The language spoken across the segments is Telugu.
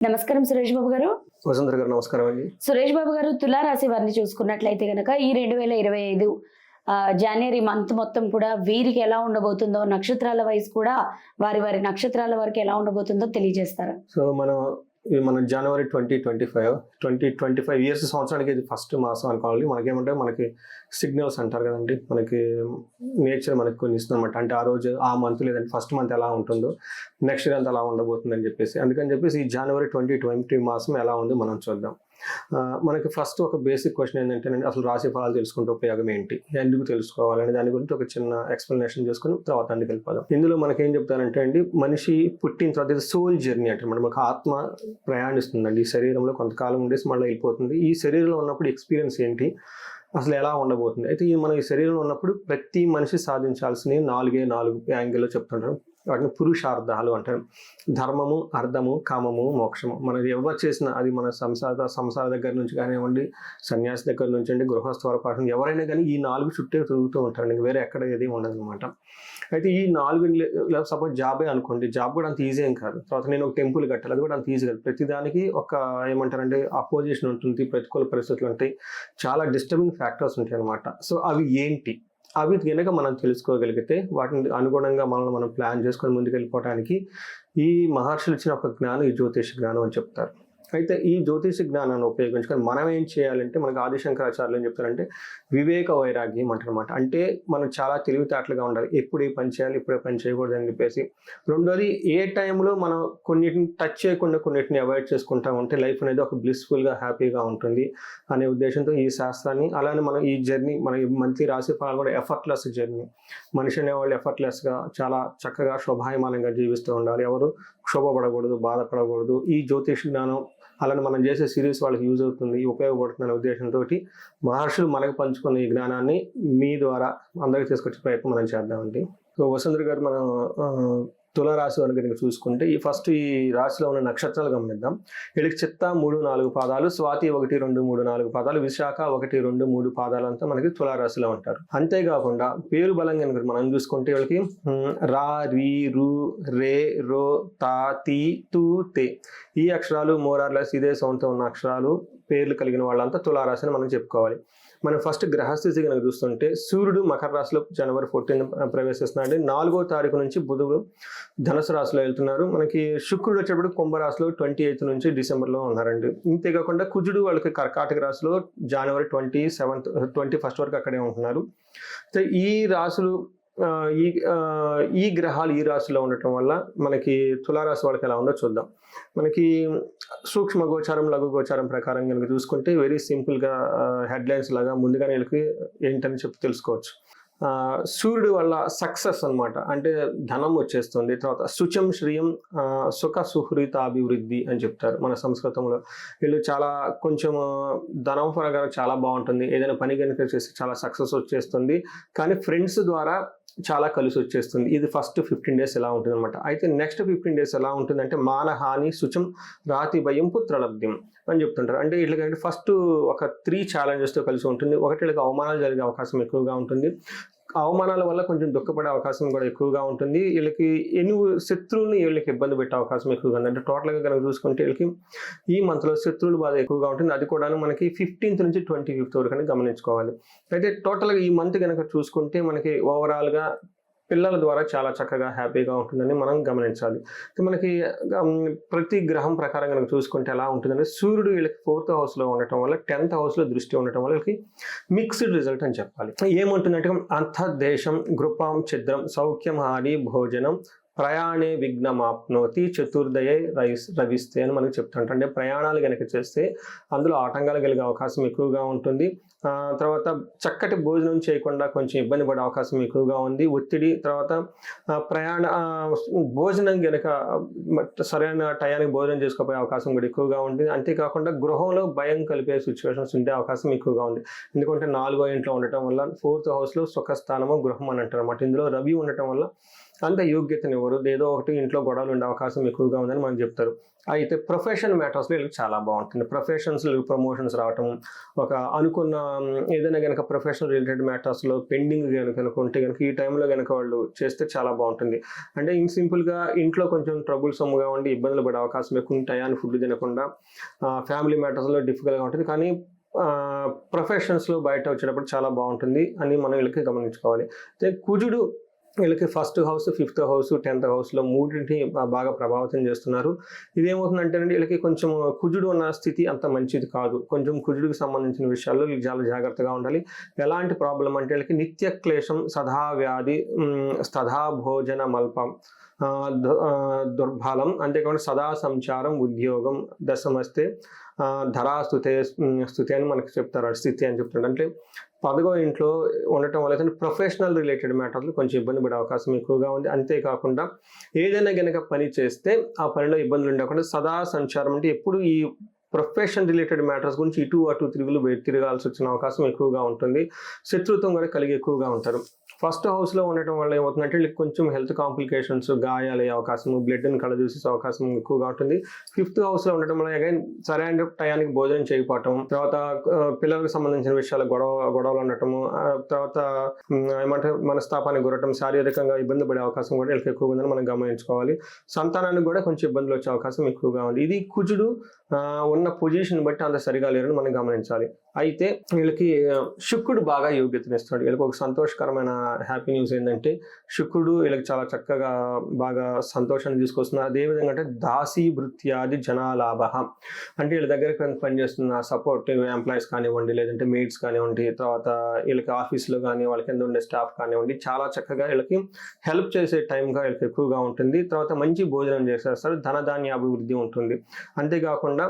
నమస్కారం సురేష్ బాబు గారు. వసుంధర గారు నమస్కారం అండి. సురేష్ బాబు గారు తులారాశి వారిని చూసుకున్నట్లయితే కనుక ఈ రెండు వేల ఇరవై ఐదు జనవరి మంత్ మొత్తం కూడా వీరికి ఎలా ఉండబోతుందో నక్షత్రాల వైజ్ కూడా వారి వారి నక్షత్రాల వరకు ఎలా ఉండబోతుందో తెలియజేస్తారు. సో మనం ఇది మన జనవరి twenty twenty five twenty twenty five years సంవత్సరానికి ఇది ఫస్ట్ మాసం అనుకోవాలి. మనకేమంటే మనకి సిగ్నల్స్ అంటారు కదండి. మనకి నేచర్ మనకి కొన్ని ఇస్తుంది అనమాట అంటే ఆ రోజు ఆ మంత్ లేదంటే ఫస్ట్ మంత్ ఎలా ఉంటుందో నెక్స్ట్ ఇయర్ అంతా అలా ఉండబోతుంది అని చెప్పేసి. అందుకని చెప్పేసి ఈ జనవరి ట్వంటీ ట్వంటీ మాసం ఎలా ఉందో మనం చూద్దాం. మనకి ఫస్ట్ ఒక బేసిక్ క్వశ్చన్ ఏంటంటే అసలు రాశి ఫలాలు తెలుసుకుంటే ఉపయోగం ఏంటి? ఎందుకు తెలుసుకోవాలని దాని గురించి ఒక చిన్న ఎక్స్ప్లెనేషన్ చేసుకుని తర్వాత అందుకు వెళ్ళిపోదాం. ఇందులో మనకి ఏం చెప్తారంటే అండి మనిషి పుట్టిన తర్వాత ఇది సోల్ జర్నీ అంటే మనకు ఆత్మ ప్రయాణిస్తుందండి ఈ శరీరంలో కొంతకాలం ఉండేసి మళ్ళీ వెళ్ళిపోతుంది. ఈ శరీరంలో ఉన్నప్పుడు ఎక్స్పీరియన్స్ ఏంటి? అసలు ఎలా ఉండబోతుంది? అయితే ఈ మనం ఈ శరీరంలో ఉన్నప్పుడు ప్రతి మనిషి సాధించాల్సిన నాలుగే నాలుగు యాంగిల్లో చెప్తుంటారు. వాటిని పురుషార్థాలు అంటారు. ధర్మము అర్థము కామము మోక్షము. మనం ఎవరు చేసినా అది మన సంసార సంసార దగ్గర నుంచి కానివ్వండి సన్యాసి దగ్గర నుంచి అండి గృహస్థ పాఠం ఎవరైనా కానీ ఈ నాలుగు చుట్టే తిరుగుతూ ఉంటారు వేరే ఎక్కడ ఏది ఉండదు అనమాట అయితే ఈ నాలుగు సపోజ్ జాబే అనుకోండి జాబ్ కూడా అంత ఈజీ ఏం కాదు. తర్వాత నేను ఒక టెంపుల్ కట్టాలి అది కూడా అంత ఈజీ కాదు. ప్రతిదానికి ఒక ఏమంటారంటే అపోజిషన్ ఉంటుంది ప్రతికూల పరిస్థితులు ఉంటాయి. చాలా డిస్టర్బింగ్ ఫ్యాక్టర్స్ ఉంటాయి అనమాట సో అవి ఏంటి? అవి కనుక మనం తెలుసుకోగలిగితే వాటిని అనుగుణంగా మనల్ని మనం ప్లాన్ చేసుకొని ముందుకు వెళ్ళిపోవడానికి ఈ మహర్షులు ఇచ్చిన ఒక జ్ఞానం ఈ జ్యోతిష జ్ఞానం అని చెప్తారు. అయితే ఈ జ్యోతిష జ్ఞానాన్ని ఉపయోగించుకొని మనం ఏం చేయాలంటే మనకి ఆదిశంకరాచార్యులు ఏం చెప్తారంటే వివేక వైరాగ్యం అంటారనమాట అంటే మనం చాలా తెలివితేటలుగా ఉండాలి. ఎప్పుడు ఏ పని చేయాలి ఇప్పుడే పని చేయకూడదు అని చెప్పేసి. రెండోది ఏ టైంలో మనం కొన్నిటిని టచ్ చేయకుండా కొన్నిటిని అవాయిడ్ చేసుకుంటా ఉంటే లైఫ్ అనేది ఒక బ్లిస్ఫుల్గా హ్యాపీగా ఉంటుంది అనే ఉద్దేశంతో ఈ శాస్త్రాన్ని అలానే మనం ఈ జర్నీ మన మంత్లీ రాశి ఫలాలు కూడా ఎఫర్ట్లెస్ జర్నీ మనిషి అనేవాళ్ళు ఎఫర్ట్లెస్గా చాలా చక్కగా శోభాయమానంగా జీవిస్తూ ఉండాలి. ఎవరు క్షోభపడకూడదు బాధపడకూడదు. ఈ జ్యోతిష జ్ఞానం అలానే మనం చేసే సిరీస్ వాళ్ళకి యూజ్ అవుతుంది ఉపయోగపడుతుంది అనే ఉద్దేశంతో మహర్షులు మనకు పంచుకున్న ఈ జ్ఞానాన్ని మీ ద్వారా అందరికీ తీసుకొచ్చే ప్రయత్నం మనం చేద్దామండి. సో వసుంధర గారు మనం తులారాశి వారి కనుక చూసుకుంటే ఈ ఫస్ట్ ఈ రాశిలో ఉన్న నక్షత్రాలు గమనిద్దాం. వీళ్ళకి చిత్త మూడు నాలుగు పాదాలు స్వాతి ఒకటి రెండు మూడు నాలుగు పాదాలు విశాఖ ఒకటి రెండు మూడు పాదాలు అంతా మనకి తులారాశిలో ఉంటారు. అంతేకాకుండా పేరు బలం కనుక మనం చూసుకుంటే వీళ్ళకి రా రీ రు రే రో తా తీ తూ తే. ఈ అక్షరాలు మోరార్లెస్ ఇదే సౌండ్తో ఉన్న అక్షరాలు పేర్లు కలిగిన వాళ్ళంతా తులారాశిని మనం చెప్పుకోవాలి. మనం ఫస్ట్ గ్రహస్థితి కనుక చూస్తుంటే సూర్యుడు మకర రాశిలో జనవరి ఫోర్టీన్ ప్రవేశిస్తున్నాడు నాలుగో తారీఖు నుంచి బుధుడు ధనుసు రాశిలో వెళ్తున్నారు. మనకి శుక్రుడు వచ్చేటప్పుడు కుంభరాశిలో ట్వంటీ ఎయిత్ నుంచి డిసెంబర్లో ఉన్నారండి. ఇంతేకాకుండా కుజుడు వాళ్ళకి కర్కాటక రాశిలో జనవరి ట్వంటీ సెవెంత్ ట్వంటీ ఫస్ట్ వరకు అక్కడే ఉంటున్నారు. ఈ రాశులు ఈ ఈ గ్రహాలు ఈ రాశిలో ఉండటం వల్ల మనకి తులారాశి వాళ్ళకి ఎలా ఉందో చూద్దాం. మనకి సూక్ష్మ గోచారం లఘు గోచారం ప్రకారం కనుక చూసుకుంటే వెరీ సింపుల్గా హెడ్లైన్స్ లాగా ముందుగానే వీళ్ళకి ఏంటని చెప్పి తెలుసుకోవచ్చు. సూర్యుడు వల్ల సక్సెస్ అనమాట అంటే ధనం వచ్చేస్తుంది. తర్వాత శుచం శ్రియం సుఖ సుహృత అభివృద్ధి అని చెప్తారు మన సంస్కృతంలో. వీళ్ళు చాలా కొంచెం ధనం పరంగా చాలా బాగుంటుంది. ఏదైనా పని కనుక చేస్తే చాలా సక్సెస్ వచ్చేస్తుంది. కానీ ఫ్రెండ్స్ ద్వారా చాలా కలిసి వచ్చేస్తుంది. ఇది ఫస్ట్ ఫిఫ్టీన్ డేస్ ఎలా ఉంటుంది అనమాట అయితే నెక్స్ట్ ఫిఫ్టీన్ డేస్ ఎలా ఉంటుందంటే మానహాని శుచం రాతి భయం పుత్రలబ్ధ్యం అని చెప్తుంటారు. అంటే వీళ్ళకి ఫస్ట్ ఒక త్రీ ఛాలెంజెస్తో కలిసి ఉంటుంది. ఒకటి వీళ్ళకి అవమానాలు జరిగే అవకాశం ఎక్కువగా ఉంటుంది. అవమానాల వల్ల కొంచెం దుఃఖపడే అవకాశం కూడా ఎక్కువగా ఉంటుంది. వీళ్ళకి ఎన్ని శత్రువుని వీళ్ళకి ఇబ్బంది పెట్టే అవకాశం ఎక్కువగా ఉంది. అంటే టోటల్గా కనుక చూసుకుంటే వీళ్ళకి ఈ మంత్లో శత్రువులు బాధ ఎక్కువగా ఉంటుంది. అది కూడా మనకి ఫిఫ్టీన్త్ నుంచి ట్వంటీ ఫిఫ్త్ వరకు అని గమనించుకోవాలి. అయితే టోటల్గా ఈ మంత్ కనుక చూసుకుంటే మనకి ఓవరాల్గా పిల్లల ద్వారా చాలా చక్కగా హ్యాపీగా ఉంటుందని మనం గమనించాలి. మనకి ప్రతి గ్రహం ప్రకారం కనుక చూసుకుంటే ఎలా ఉంటుందంటే సూర్యుడు వీళ్ళకి ఫోర్త్ హౌస్లో ఉండటం వల్ల టెన్త్ హౌస్లో దృష్టి ఉండటం వల్ల వీళ్ళకి మిక్స్డ్ రిజల్ట్ అని చెప్పాలి. ఏముంటుందంటే అంతర్దేశం గృపాం ఛిద్రం సౌఖ్యం హాని భోజనం ప్రయాణే విఘ్నమాప్నోతి చతుర్దయ రవిస్తే అని మనకు చెప్తుంటాం అంటే ప్రయాణాలు కనుక చేస్తే అందులో ఆటంకాలు కలిగే అవకాశం ఎక్కువగా ఉంటుంది. తర్వాత చక్కటి భోజనం చేయకుండా కొంచెం ఇబ్బంది పడే అవకాశం ఎక్కువగా ఉంది. ఒత్తిడి తర్వాత ప్రయాణ భోజనం కనుక సరైన టయానికి భోజనం చేసుకోపోయే అవకాశం కూడా ఎక్కువగా ఉంది. అంతేకాకుండా గృహంలో భయం కలిపే సిచ్యువేషన్స్ ఉండే అవకాశం ఎక్కువగా ఉంది. ఎందుకంటే నాలుగో ఇంట్లో ఉండటం వల్ల ఫోర్త్ హౌస్లో సుఖస్థానము గృహం అని అంటారు అన్నమాట. ఇందులో రవి ఉండటం వల్ల అంత యోగ్యతనివ్వరు ఏదో ఒకటి ఇంట్లో గొడవలు ఉండే అవకాశం ఎక్కువగా ఉందని మనం చెప్తారు. అయితే ప్రొఫెషన్ మ్యాటర్స్లో వీళ్ళకి చాలా బాగుంటుంది. ప్రొఫెషన్స్లో ప్రమోషన్స్ రావటం ఒక అనుకున్న ఏదైనా కనుక ప్రొఫెషనల్ రిలేటెడ్ మ్యాటర్స్లో పెండింగ్ కనుక అనుకుంటే కనుక ఈ టైంలో కనుక వాళ్ళు చేస్తే చాలా బాగుంటుంది. అంటే ఇన్ సింపుల్గా ఇంట్లో కొంచెం ట్రబుల్ సమ్గా ఉండి ఇబ్బందులు పడే అవకాశం ఎక్కువ ఉంటాయి అని ఫుడ్ తినకుండా ఫ్యామిలీ మ్యాటర్స్లో డిఫికల్ట్గా ఉంటుంది. కానీ ప్రొఫెషన్స్లో బయట వచ్చేటప్పుడు చాలా బాగుంటుంది అని మనం వీళ్ళకి గమనించుకోవాలి. అయితే కుజుడు వీళ్ళకి first house fifth house tenth హౌస్లో మూడింటిని బాగా ప్రభావితం చేస్తున్నారు. ఇదేమవుతుందంటే అండి వీళ్ళకి కొంచెం కుజుడు ఉన్న స్థితి అంత మంచిది కాదు. కొంచెం కుజుడికి సంబంధించిన విషయాల్లో వీళ్ళు చాలా జాగ్రత్తగా ఉండాలి. ఎలాంటి ప్రాబ్లం అంటే వీళ్ళకి నిత్య క్లేశం సదా వ్యాధి సదా భోజన మల్పం దు- దుర్బలం అంతేకాకుండా సదా సంచారం ఉద్యోగం దశమస్తే ధరా స్థుతే స్థుతి అని మనకి చెప్తారు. స్థితి అని చెప్తాడు అంటే పదగో ఇంట్లో ఉండటం వల్ల అయితే ప్రొఫెషనల్ రిలేటెడ్ మ్యాటర్లు కొంచెం ఇబ్బంది పడే అవకాశం ఎక్కువగా ఉంది. అంతేకాకుండా ఏదైనా గనక పని చేస్తే ఆ పనిలో ఇబ్బందులు ఉండకుండా సదా సంచారం అంటే ఎప్పుడు ఈ ప్రొఫెషన్ రిలేటెడ్ మ్యాటర్స్ గురించి ఇటు అటు తిరుగులు తిరగాల్సి వచ్చిన అవకాశం ఎక్కువగా ఉంటుంది. శత్రుత్వం కూడా కలిగి ఎక్కువగా ఉంటారు. ఫస్ట్ హౌస్లో ఉండటం వల్ల ఏమవుతుందంటే వీళ్ళకి కొంచెం హెల్త్ కాంప్లికేషన్స్ గాయాలు అయ్యే అవకాశం బ్లడ్ని కళ చూసే అవకాశం ఎక్కువగా ఉంటుంది. ఫిఫ్త్ హౌస్లో ఉండటం వల్ల అగైన్ సరైన టయానికి భోజనం చేయకపోవటం తర్వాత పిల్లలకు సంబంధించిన విషయాలు గొడవ గొడవలు ఉండటము తర్వాత ఏమంటే మనస్తాపానికి గురటం శారీరకంగా ఇబ్బంది పడే అవకాశం కూడా వీళ్ళకి ఎక్కువగా ఉందని మనం గమనించుకోవాలి. సంతానానికి కూడా కొంచెం ఇబ్బందులు వచ్చే అవకాశం ఎక్కువగా ఉంది. ఇది కుజుడు ఉన్న పొజిషన్ బట్టి అంత సరిగా లేరని మనం గమనించాలి. అయితే వీళ్ళకి శుక్రుడు బాగా యోగ్యతనిస్తాడు వీళ్ళకి ఒక సంతోషకరమైన హ్యాపీ న్యూస్ ఏంటంటే శుక్రుడు వీళ్ళకి చాలా చక్కగా బాగా సంతోషాన్ని తీసుకొస్తున్నారు. అదేవిధంగా అంటే దాసీ భృత్యాది జనాలాభ అంటే వీళ్ళ దగ్గర పనిచేస్తున్న సపోర్ట్ ఎంప్లాయీస్ కానివ్వండి లేదంటే మేట్స్ కానివ్వండి తర్వాత వీళ్ళకి ఆఫీస్లో కానీ వాళ్ళ కింద ఉండే స్టాఫ్ కానివ్వండి చాలా చక్కగా వీళ్ళకి హెల్ప్ చేసే టైంగా వీళ్ళకి ఎక్కువగా ఉంటుంది. తర్వాత మంచి భోజనం చేసేస్తారు. ధనధాన్య అభివృద్ధి ఉంటుంది. అంతేకాకుండా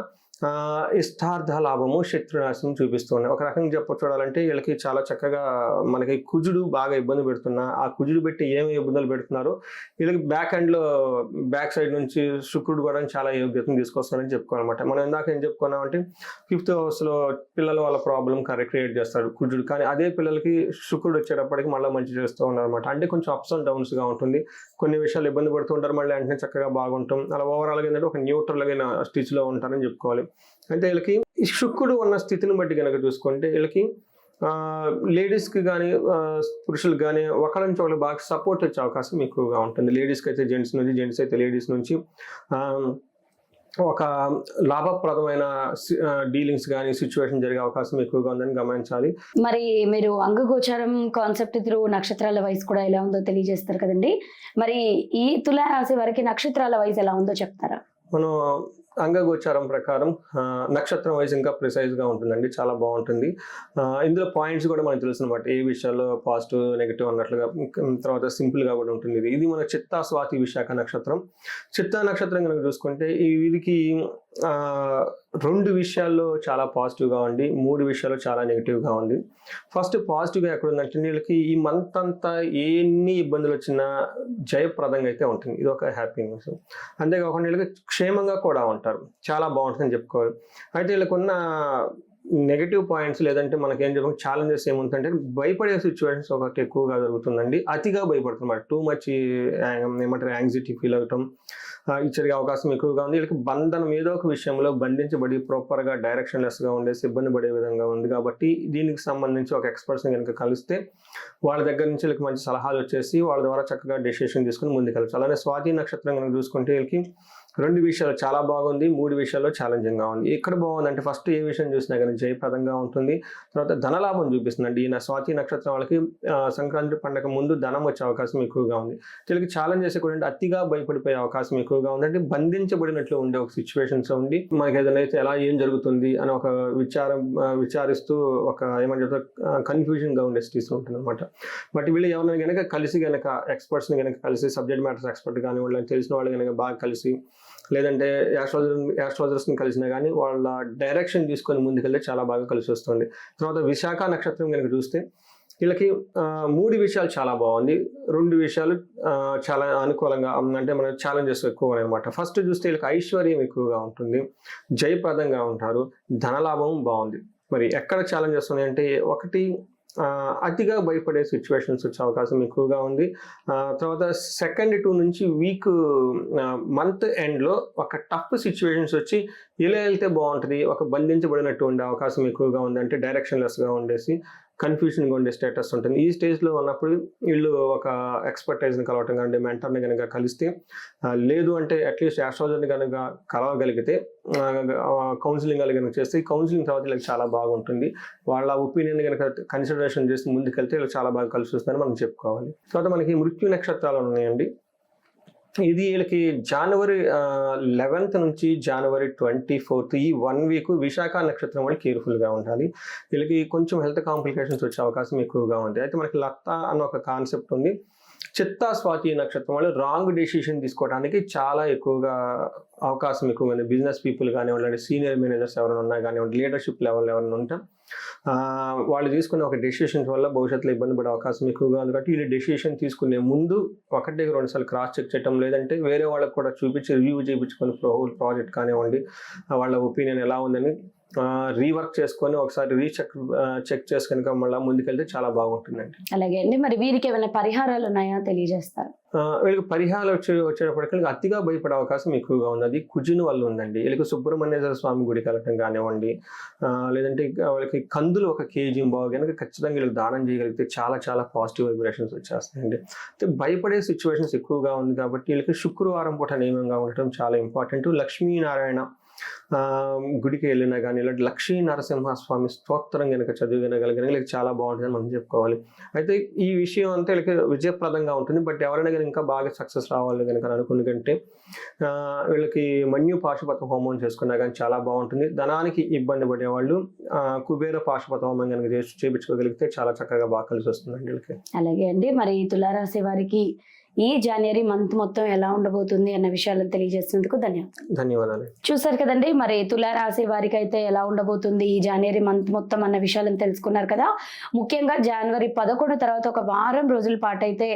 ఇష్టార్థ లాభము శత్రునాశనం చూపిస్తున్నాయి ఒక రకంగా చెప్ప చూడాలంటే వీళ్ళకి చాలా చక్కగా మనకి కుజుడు బాగా ఇబ్బంది పెడుతున్నా ఆ కుజుడు పెట్టి ఏమి ఇబ్బందులు పెడుతున్నారో వీళ్ళకి బ్యాక్లో బ్యాక్ సైడ్ నుంచి శుక్రుడు కూడా చాలా యోగ్యతను తీసుకొస్తారని చెప్పుకోవాలన్నమాట. మనం ఇందాక ఏం చెప్పుకున్నామంటే ఫిఫ్త్ హౌస్లో పిల్లల వాళ్ళ ప్రాబ్లం కరెక్ట్ క్రియేట్ చేస్తాడు కుజుడు. కానీ అదే పిల్లలకి శుక్రుడు వచ్చేటప్పటికి మళ్ళీ మంచి చేస్తూ ఉన్నారు అనమాట అంటే కొంచెం అప్స్ అండ్ డౌన్స్గా ఉంటుంది. కొన్ని విషయాలు ఇబ్బంది పడుతూ ఉంటారు మళ్ళీ వెంటనే చక్కగా బాగుంటాం. అలా ఓవరాల్గా ఏంటంటే ఒక న్యూట్రల్ అయిన స్టిచ్లో ఉంటారని చెప్పుకోవాలి. అంటే వీళ్ళకి శుక్రుడు ఉన్న స్థితిని బట్టి కనుక చూసుకుంటే వీళ్ళకి లేడీస్కి కానీ పురుషులకు కానీ ఒకరి నుంచి ఒకరికి బాగా సపోర్ట్ వచ్చే అవకాశం ఎక్కువగా ఉంటుంది. లేడీస్కి అయితే జెంట్స్ నుంచి జెంట్స్ అయితే లేడీస్ నుంచి ఆ, ఒక లాభప్రదమైన డీలింగ్స్ కానీ సిచ్యువేషన్ జరిగే అవకాశం ఎక్కువగా ఉందని గమనించాలి. మరి మీరు అంగగోచారం కాన్సెప్ట్ త్రూ నక్షత్రాల వయసు కూడా ఎలా ఉందో తెలియజేస్తారు కదండి. మరి ఈ తులా రాశి వారికి నక్షత్రాల వయసు ఎలా ఉందో చెప్తారా? మనం అంగగోచారం ప్రకారం నక్షత్రం వైజ్ ఇంకా ప్రిసైజ్గా ఉంటుందండి. చాలా బాగుంటుంది. ఇందులో పాయింట్స్ కూడా మనకు తెలుసు అనమాట ఏ విషయాల్లో పాజిటివ్ నెగిటివ్ అన్నట్లుగా తర్వాత సింపుల్గా కూడా ఉంటుంది ఇది. ఇది మన చిత్తా స్వాతి విశాఖ నక్షత్రం. చిత్తా నక్షత్రం కనుక చూసుకుంటే ఈ వీరికి రెండు విషయాల్లో చాలా పాజిటివ్గా ఉంది మూడు విషయాల్లో చాలా నెగిటివ్గా ఉంది. ఫస్ట్ పాజిటివ్గా ఎక్కడ ఉందంటే వీళ్ళకి ఈ మంత్ అంతా ఎన్ని ఇబ్బందులు వచ్చినా జయప్రదంగా అయితే ఉంటుంది. ఇది ఒక హ్యాపీ న్యూస్. అంతేకాకుండా వీళ్ళకి క్షేమంగా కూడా ఉంటారు. చాలా బాగుంటుందని చెప్పుకోవాలి. అయితే వీళ్ళకున్న నెగటివ్ పాయింట్స్ లేదంటే మనకి ఏం చెప్పి ఛాలెంజెస్ ఏముందంటే భయపడే సిచ్యువేషన్స్ ఒకటి ఎక్కువగా జరుగుతుందండి. అతిగా భయపడుతున్నమాట టూ మచ్ ఏమంటారు యాంగ్జైటీ ఫీల్ అవటం ఆ, అవకాశం ఎక్కువగా ఉంది. వీళ్ళకి బంధనం ఏదో ఒక విషయంలో బంధించబడి ప్రాపర్గా డైరెక్షన్లెస్గా ఉండేసి ఇబ్బంది పడే విధంగా ఉంది కాబట్టి దీనికి సంబంధించి ఒక ఎక్స్పర్ట్స్ని కనుక కలిస్తే వాళ్ళ దగ్గర నుంచి వీళ్ళకి మంచి సలహాలు వచ్చేసి వాళ్ళ ద్వారా చక్కగా డెసిషన్ తీసుకుని ముందుకు వెళ్ళచ్చు అలానే స్వాతి నక్షత్రం కనుక చూసుకుంటే వీళ్ళకి రెండు విషయాలు చాలా బాగుంది మూడు విషయాల్లో ఛాలెంజింగ్గా ఉంది. ఎక్కడ బాగుందంటే ఫస్ట్ ఏ విషయం చూసినా కానీ జయప్రదంగా ఉంటుంది. తర్వాత ధనలాభం చూపిస్తుందండి. ఈ స్వాతి నక్షత్రం వాళ్ళకి సంక్రాంతి పండగ ముందు ధనం వచ్చే అవకాశం ఎక్కువగా ఉంది. వీళ్ళకి చేసే కూడా అంటే అతిగా భయపడిపోయే అవకాశం ఎక్కువగా ఉంది అంటే బంధించబడినట్లు ఉండే ఒక సిచ్యువేషన్స్ ఉండి మనకి ఏదైనా అయితే ఎలా ఏం జరుగుతుంది అని ఒక విచారం విచారిస్తూ ఒక ఏమంటారు కన్ఫ్యూజన్గా ఉండే స్థితి ఉంటుంది అనమాట బట్ వీళ్ళు ఎవరైనా కనుక కలిసి కనుక ఎక్స్పర్ట్స్ని కనుక కలిసి సబ్జెక్ట్ మ్యాటర్స్ ఎక్స్పర్ట్ కానీ తెలిసిన వాళ్ళు కనుక బాగా కలిసి లేదంటే యాస్ట్రాలజర్ యాస్ట్రాలజర్స్ని కలిసినా కానీ వాళ్ళ డైరెక్షన్ తీసుకొని ముందుకెళ్ళి చాలా బాగా కలిసి వస్తుంది తర్వాత విశాఖ నక్షత్రం కనుక చూస్తే వీళ్ళకి మూడు విషయాలు చాలా బాగుంది. రెండు విషయాలు చాలా అనుకూలంగా అంటే మన ఛాలెంజెస్ ఎక్కువ అనమాట ఫస్ట్ చూస్తే వీళ్ళకి ఐశ్వర్యం ఎక్కువగా ఉంటుంది. జయప్రదంగా ఉంటారు. ధనలాభం బాగుంది. మరి ఎక్కడ ఛాలెంజెస్ ఉన్నాయంటే ఒకటి అతిగా భయపడే సిచ్యువేషన్స్ వచ్చే అవకాశం ఎక్కువగా ఉంది. తర్వాత సెకండ్ టూ నుంచి వీక్ మంత్ ఎండ్లో ఒక టఫ్ సిచ్యువేషన్స్ వచ్చి ఇలా వెళ్తే బాగుంటుంది ఒక బంధించబడినట్టు ఉండే అవకాశం ఎక్కువగా ఉంది అంటే డైరెక్షన్లెస్గా ఉండేసి కన్ఫ్యూషన్గా ఉండే స్టేటస్ ఉంటుంది. ఈ స్టేజ్లో ఉన్నప్పుడు వీళ్ళు ఒక ఎక్స్పర్టైజ్ని కలవటం కానీ మెంటర్ని కనుక కలిస్తే లేదు అంటే అట్లీస్ట్ ఆస్ట్రాలజర్ని కనుక కలవగలిగితే కౌన్సిలింగ్ కనుక చేస్తే ఈ కౌన్సిలింగ్ తర్వాత వీళ్ళకి చాలా బాగుంటుంది. వాళ్ళ ఒపీనియన్ కనుక కన్సిడరేషన్ చేసి ముందుకెళ్తే వీళ్ళు చాలా బాగా కలిసి వస్తుందని మనం చెప్పుకోవాలి. తర్వాత మనకి మృత్యు నక్షత్రాలు ఉన్నాయండి. ఇది వీళ్ళకి జనవరి లెవెన్త్ నుంచి జనవరి ట్వంటీ ఫోర్త్ ఈ వన్ వీక్ విశాఖ నక్షత్రం వాళ్ళు కేర్ఫుల్గా ఉండాలి. వీళ్ళకి కొంచెం హెల్త్ కాంప్లికేషన్స్ వచ్చే అవకాశం ఎక్కువగా ఉంది. అయితే మనకి లత్త అన్న ఒక కాన్సెప్ట్ ఉంది. చిత్తా స్వాతి నక్షత్రం వాళ్ళు రాంగ్ డెసిషన్ తీసుకోవడానికి చాలా ఎక్కువగా అవకాశం ఎక్కువగా బిజినెస్ పీపుల్ కానివ్వండి సీనియర్ మేనేజర్స్ ఎవరైనా ఉన్నా కానివ్వండి లీడర్షిప్ లెవెల్ ఎవరైనా ఉంటే వాళ్ళు తీసుకునే ఒక డెసిషన్స్ వల్ల భవిష్యత్తులో ఇబ్బంది పడే అవకాశం ఎక్కువగా ఉంది. కాబట్టి వీళ్ళు డెసిషన్ తీసుకునే ముందు ఒకటి రెండు సార్లు క్రాస్ చెక్ చేయటం లేదంటే వేరే వాళ్ళకి కూడా చూపించి రివ్యూ చేయించుకొని ప్రో ప్రాజెక్ట్ కానివ్వండి వాళ్ళ ఒపీనియన్ ఎలా ఉందని రీవర్క్ చేసుకొని ఒకసారి రీచెక్ చెక్ చేసుకొని మళ్ళీ ముందుకెళ్తే చాలా బాగుంటుందండి. అలాగే అండి. మరి వీరికి ఏమైనా పరిహారాలు ఉన్నాయా తెలియజేస్తారు? వీళ్ళకి పరిహారాలు వచ్చే వచ్చేటప్పటికి అతిగా భయపడే అవకాశం ఎక్కువగా ఉంది అది కుజుని వల్ల ఉందండి. వీళ్ళకి సుబ్రహ్మణ్యేశ్వర స్వామి గుడికి వెళ్ళటం కానివ్వండి లేదంటే వాళ్ళకి కందులు ఒక కేజీ బాగు కనుక ఖచ్చితంగా వీళ్ళకి దానం చేయగలిగితే చాలా చాలా పాజిటివ్ వైబ్రేషన్స్ వచ్చేస్తాయండి. అయితే భయపడే సిచ్యువేషన్స్ ఎక్కువగా ఉంది కాబట్టి వీళ్ళకి శుక్రవారం పూట నియమంగా ఉండటం చాలా ఇంపార్టెంట్ లక్ష్మీనారాయణ గుడికి వెళ్ళినా కానీ ఇలాంటి లక్ష్మీ నరసింహస్వామి స్తోత్రం కనుక చదివినగలిగిన వీళ్ళకి చాలా బాగుంటుందని మనం చెప్పుకోవాలి. అయితే ఈ విషయం అంతా వీళ్ళకి విజయప్రదంగా ఉంటుంది. బట్ ఎవరైనా కనుక ఇంకా బాగా సక్సెస్ రావాలి కనుక అనుకుని కంటే వీళ్ళకి మన్యు పాశుపత హోమం చేసుకున్నా కానీ చాలా బాగుంటుంది. ధనానికి ఇబ్బంది పడేవాళ్ళు కుబేర పాశుపత హోమం కనుక చేసి చేపించుకోగలిగితే చాలా చక్కగా బాగా కలిసి వస్తుందండి వీళ్ళకి. అలాగే అండి. మరి తులారాశి వారికి ఈ జనవరి మంత్ మొత్తం ఎలా ఉండబోతుంది అన్న విషయాలను తెలియజేసినందుకు ధన్యవాదాలు. ధన్యవాదాలు. చూసారు కదండి మరి తులారాశి వారికి అయితే ఎలా ఉండబోతుంది ఈ జనవరి మంత్ మొత్తం అన్న విషయాలను తెలుసుకున్నారు కదా. ముఖ్యంగా జనవరి పదకొండు తర్వాత ఒక వారం రోజుల పాటు అయితే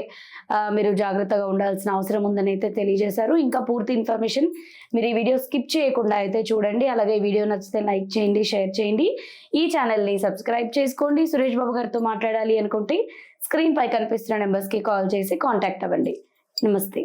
మీరు జాగ్రత్తగా ఉండాల్సిన అవసరం ఉందని అయితే తెలియజేశారు. ఇంకా పూర్తి ఇన్ఫర్మేషన్ మీరు ఈ వీడియో స్కిప్ చేయకుండా అయితే చూడండి. అలాగే ఈ వీడియో నచ్చితే లైక్ చేయండి షేర్ చేయండి. ఈ ఛానల్ని సబ్స్క్రైబ్ చేసుకోండి. సురేష్ బాబు గారితో మాట్లాడాలి అనుకుంటే స్క్రీన్ పై కనిపిస్తున్న నెంబర్స్కి కాల్ చేసి కాంటాక్ట్ అవ్వండి. నమస్తే.